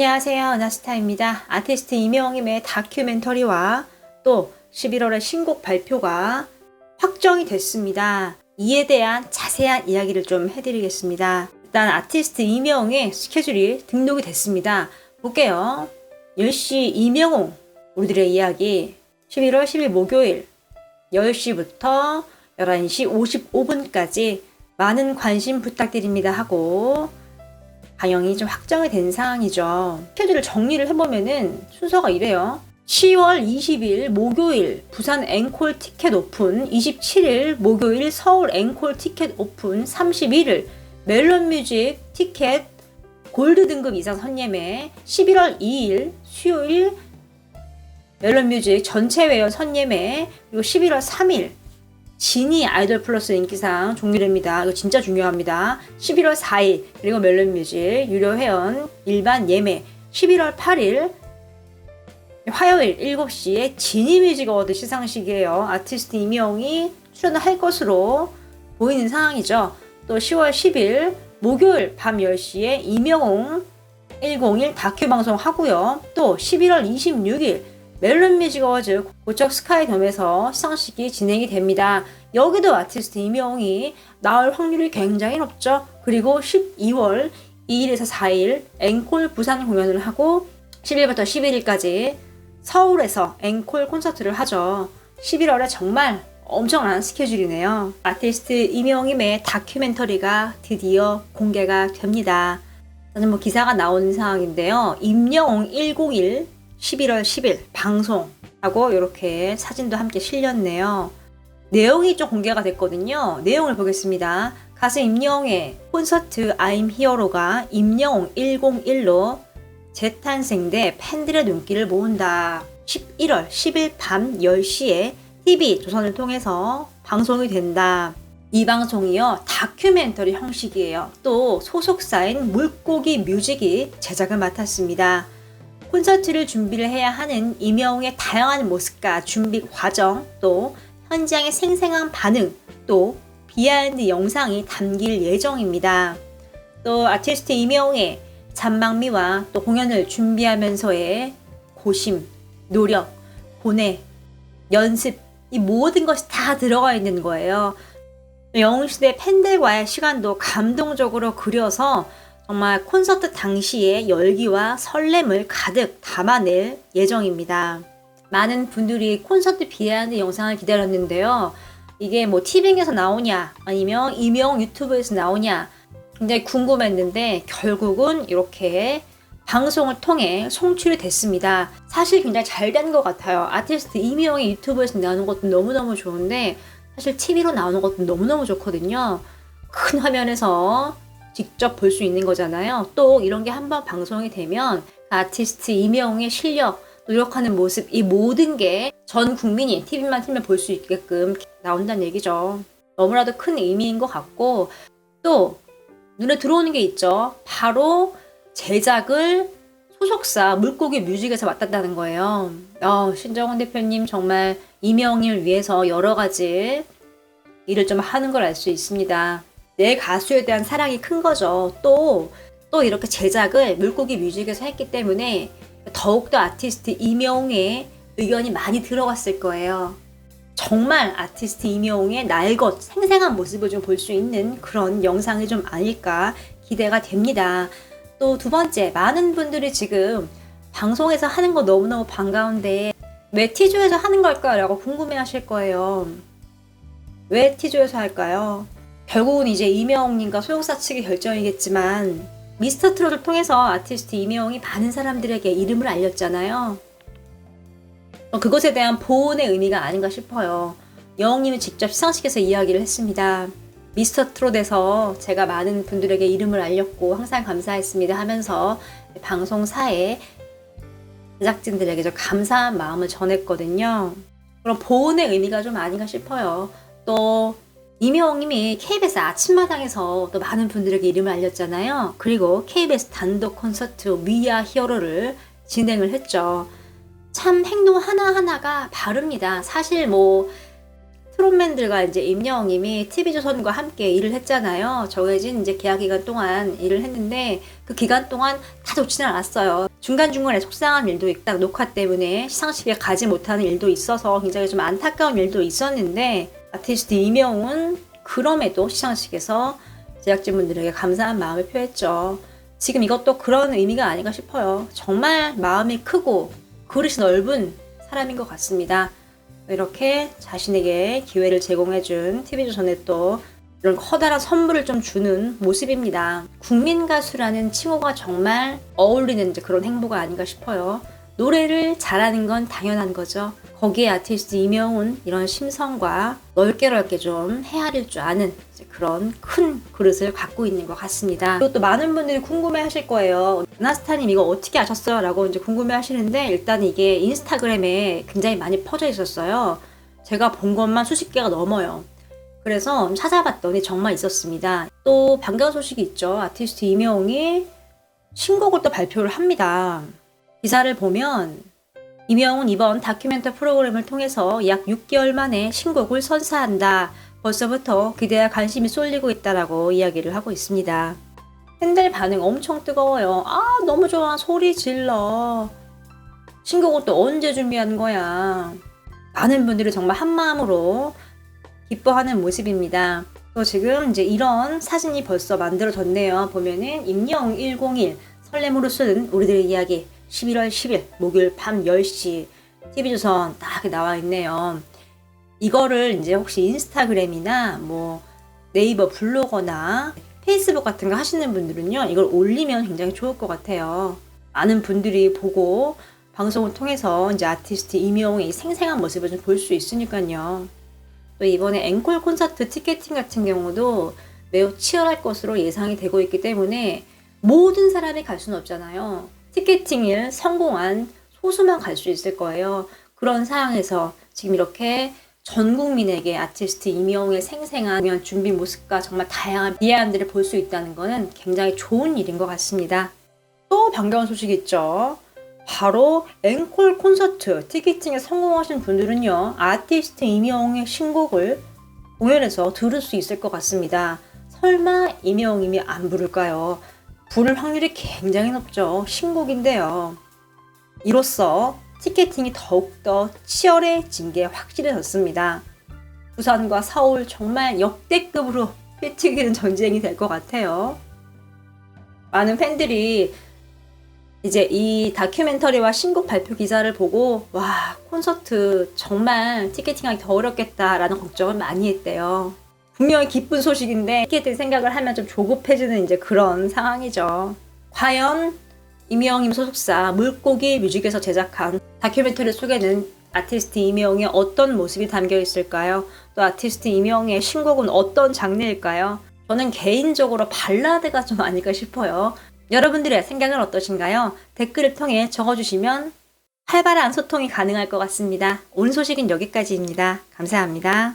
안녕하세요. 나스타입니다. 아티스트 이명임의 다큐멘터리와 또 11월에 신곡 발표가 확정이 됐습니다. 이에 대한 자세한 이야기를 좀 해드리겠습니다. 일단 아티스트 이명의 스케줄이 등록이 됐습니다. 볼게요. 10시 이명웅 우리들의 이야기 11월 10일 목요일 10시부터 11시 55분까지 많은 관심 부탁드립니다 하고 방영이 좀 확정이 된 상황이죠. 스케줄을 정리를 해보면은 순서가 이래요. 10월 20일 목요일 부산 앵콜 티켓 오픈, 27일 목요일 서울 앵콜 티켓 오픈, 31일 멜론 뮤직 티켓 골드 등급 이상 선예매, 11월 2일 수요일 멜론 뮤직 전체 회원 선예매, 그리고 11월 3일 지니 아이돌 플러스 인기상 종료됩니다. 이거 진짜 중요합니다. 11월 4일 그리고 멜론 뮤직 유료 회원 일반 예매 11월 8일 화요일 7시에 지니 뮤직 어워드 시상식이에요. 아티스트 이명이 출연을 할 것으로 보이는 상황이죠. 또 10월 10일 목요일 밤 10시에 이명웅 101 다큐 방송 하고요. 또 11월 26일 멜론 뮤직 어워즈 고척 스카이돔에서 시상식이 진행이 됩니다. 여기도 아티스트 이명웅이 나올 확률이 굉장히 높죠. 그리고 12월 2일에서 4일 앵콜 부산 공연을 하고 10일부터 11일까지 서울에서 앵콜 콘서트를 하죠. 11월에 정말 엄청난 스케줄이네요. 아티스트 이명임의 다큐멘터리가 드디어 공개가 됩니다. 저는 뭐 기사가 나오는 상황인데요. 임영웅 101 11월 10일 방송하고 이렇게 사진도 함께 실렸네요. 내용이 좀 공개가 됐거든요. 내용을 보겠습니다. 가수 임영웅의 콘서트 I'm Hero가 임영웅 101로 재탄생돼 팬들의 눈길을 모은다. 11월 10일 밤 10시에 TV 조선을 통해서 방송이 된다. 이 방송이요 다큐멘터리 형식이에요. 또 소속사인 물고기 뮤직이 제작을 맡았습니다. 콘서트를 준비를 해야 하는 이명웅의 다양한 모습과 준비 과정, 또 현장의 생생한 반응, 또 비하인드 영상이 담길 예정입니다. 또 아티스트 이명웅의 잔망미와 또 공연을 준비하면서의 고심, 노력, 고뇌, 연습, 이 모든 것이 다 들어가 있는 거예요. 영웅시대 팬들과의 시간도 감동적으로 그려서 정말 콘서트 당시의 열기와 설렘을 가득 담아낼 예정입니다. 많은 분들이 콘서트 비하인드 영상을 기다렸는데요. 이게 뭐 티빙에서 나오냐, 아니면 이명 유튜브에서 나오냐, 굉장히 궁금했는데, 결국은 이렇게 방송을 통해 송출이 됐습니다. 사실 굉장히 잘 된 것 같아요. 아티스트 이명의 유튜브에서 나오는 것도 너무너무 좋은데, 사실 TV로 나오는 것도 너무너무 좋거든요. 큰 화면에서 직접 볼 수 있는 거잖아요. 또 이런 게 한번 방송이 되면 아티스트 이명웅의 실력, 노력하는 모습, 이 모든 게 전 국민이 TV만 틀면 볼 수 있게끔 나온다는 얘기죠. 너무나도 큰 의미인 것 같고 또 눈에 들어오는 게 있죠. 바로 제작을 소속사 물고기 뮤직에서 맡았다는 거예요. 어, 신정원 대표님 정말 이명을 위해서 여러 가지 일을 좀 하는 걸 알 수 있습니다. 내 가수에 대한 사랑이 큰 거죠. 또, 또 이렇게 제작을 물고기 뮤직에서 했기 때문에 더욱더 아티스트 이명웅의 의견이 많이 들어갔을 거예요. 정말 아티스트 이명웅의 날것 생생한 모습을 좀 볼 수 있는 그런 영상이 좀 아닐까 기대가 됩니다. 또 두 번째, 많은 분들이 지금 방송에서 하는 거 너무너무 반가운데 왜 티조에서 하는 걸까라고 궁금해 하실 거예요. 왜 티조에서 할까요? 결국은 이제 이명웅님과 소속사 측의 결정이겠지만 미스터 트롯을 통해서 아티스트 이명웅이 많은 사람들에게 이름을 알렸잖아요. 어, 그것에 대한 보온의 의미가 아닌가 싶어요. 영웅님은 직접 시상식에서 이야기를 했습니다. 미스터 트롯에서 제가 많은 분들에게 이름을 알렸고 항상 감사했습니다 하면서 방송사에 제작진들에게 좀 감사한 마음을 전했거든요. 그럼 보온의 의미가 좀 아닌가 싶어요. 또 이명웅님이 KBS 아침마당에서 또 많은 분들에게 이름을 알렸잖아요. 그리고 KBS 단독 콘서트 위아 히어로를 진행을 했죠. 참 행동 하나하나가 바릅니다. 사실 뭐 트롯맨들과 이제 임영웅님이 TV조선과 함께 일을 했잖아요. 정해진 이제 계약 기간 동안 일을 했는데 그 기간 동안 다 좋지는 않았어요. 중간중간에 속상한 일도 있다. 녹화 때문에 시상식에 가지 못하는 일도 있어서 굉장히 좀 안타까운 일도 있었는데 아티스트 이명훈 그럼에도 시상식에서 제작진분들에게 감사한 마음을 표했죠. 지금 이것도 그런 의미가 아닌가 싶어요. 정말 마음이 크고 그릇이 넓은 사람인 것 같습니다. 이렇게 자신에게 기회를 제공해준 TV조선에 또 이런 커다란 선물을 좀 주는 모습입니다. 국민 가수라는 칭호가 정말 어울리는 그런 행보가 아닌가 싶어요. 노래를 잘하는 건 당연한 거죠. 거기에 아티스트 이명훈 이런 심성과 넓게 넓게 좀 헤아릴 줄 아는 그런 큰 그릇을 갖고 있는 것 같습니다. 그리고 또 많은 분들이 궁금해 하실 거예요. 나스타님 이거 어떻게 아셨어요? 라고 이제 궁금해 하시는데 일단 이게 인스타그램에 굉장히 많이 퍼져 있었어요. 제가 본 것만 수십 개가 넘어요. 그래서 찾아봤더니 정말 있었습니다. 또 반가운 소식이 있죠. 아티스트 이명웅이 신곡을 또 발표를 합니다. 기사를 보면 이명웅은 이번 다큐멘터 프로그램을 통해서 약 6개월 만에 신곡을 선사한다. 벌써부터 기대와 관심이 쏠리고 있다라고 이야기를 하고 있습니다. 팬들 반응 엄청 뜨거워요. 아, 너무 좋아. 소리 질러. 신곡은 또 언제 준비한 거야? 많은 분들이 정말 한마음으로 기뻐하는 모습입니다. 또 지금 이제 이런 사진이 벌써 만들어졌네요. 보면은 임영 101 설렘으로 쓴 우리들의 이야기 11월 10일 목요일 밤 10시 TV조선 딱 나와 있네요. 이거를 이제 혹시 인스타그램이나 뭐 네이버 블로거나 페이스북 같은 거 하시는 분들은요, 이걸 올리면 굉장히 좋을 것 같아요. 많은 분들이 보고 방송을 통해서 이제 아티스트 이명의 생생한 모습을 좀 볼 수 있으니까요. 또 이번에 앵콜 콘서트 티켓팅 같은 경우도 매우 치열할 것으로 예상이 되고 있기 때문에 모든 사람이 갈 수는 없잖아요. 티켓팅을 성공한 소수만 갈 수 있을 거예요. 그런 상황에서 지금 이렇게 전 국민에게 아티스트 이명의 생생한 공연 준비 모습과 정말 다양한 미안들을 볼수 있다는 것은 굉장히 좋은 일인 것 같습니다. 또 반가운 소식이 있죠. 바로 앵콜 콘서트 티켓팅에 성공하신 분들은요, 아티스트 이명의 신곡을 공연에서 들을 수 있을 것 같습니다. 설마 이명님이 안 부를까요? 부를 확률이 굉장히 높죠. 신곡인데요. 이로써 티켓팅이 더욱더 치열해진 게 확실해졌습니다. 부산과 서울 정말 역대급으로 피 튀기는 전쟁이 될 것 같아요. 많은 팬들이 이제 이 다큐멘터리와 신곡 발표 기사를 보고 와 콘서트 정말 티켓팅하기 더 어렵겠다라는 걱정을 많이 했대요. 분명히 기쁜 소식인데 티켓팅 생각을 하면 좀 조급해지는 이제 그런 상황이죠. 과연 이명임 소속사 물고기 뮤직에서 제작한 다큐멘터리 속에는 아티스트 이명의 어떤 모습이 담겨 있을까요? 또 아티스트 이명의 신곡은 어떤 장르일까요? 저는 개인적으로 발라드가 좀 아닐까 싶어요. 여러분들의 생각은 어떠신가요? 댓글을 통해 적어주시면 활발한 소통이 가능할 것 같습니다. 오늘 소식은 여기까지입니다. 감사합니다.